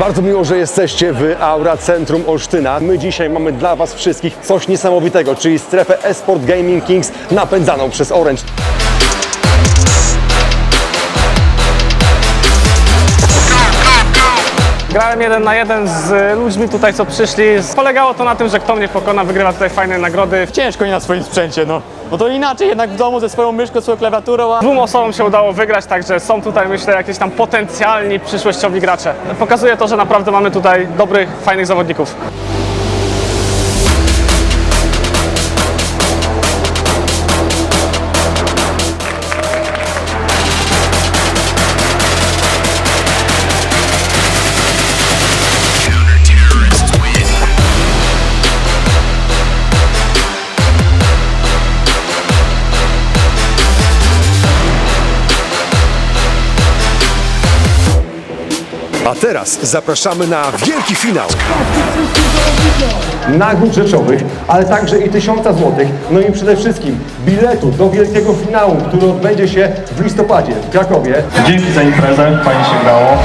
Bardzo miło, że jesteście w Aura Centrum Olsztyna. My dzisiaj mamy dla Was wszystkich coś niesamowitego, czyli strefę Esport Gaming Kings napędzaną przez Orange. Grałem jeden na jeden z ludźmi tutaj, co przyszli. Polegało to na tym, że kto mnie pokona, wygrywa tutaj fajne nagrody. ciężko nie na swoim sprzęcie, no. Bo to inaczej jednak w domu ze swoją myszką, swoją klawiaturą, a Dwóm osobom się udało wygrać, także są tutaj, myślę, jakieś tam potencjalni przyszłościowi gracze. Pokazuje to, że naprawdę mamy tutaj dobrych, fajnych zawodników. A teraz zapraszamy na wielki finał. Nagród rzeczowych, ale także i tysiąca złotych, no i przede wszystkim biletu do wielkiego finału, który odbędzie się w listopadzie w Krakowie. Dzięki za imprezę, fajnie się grało.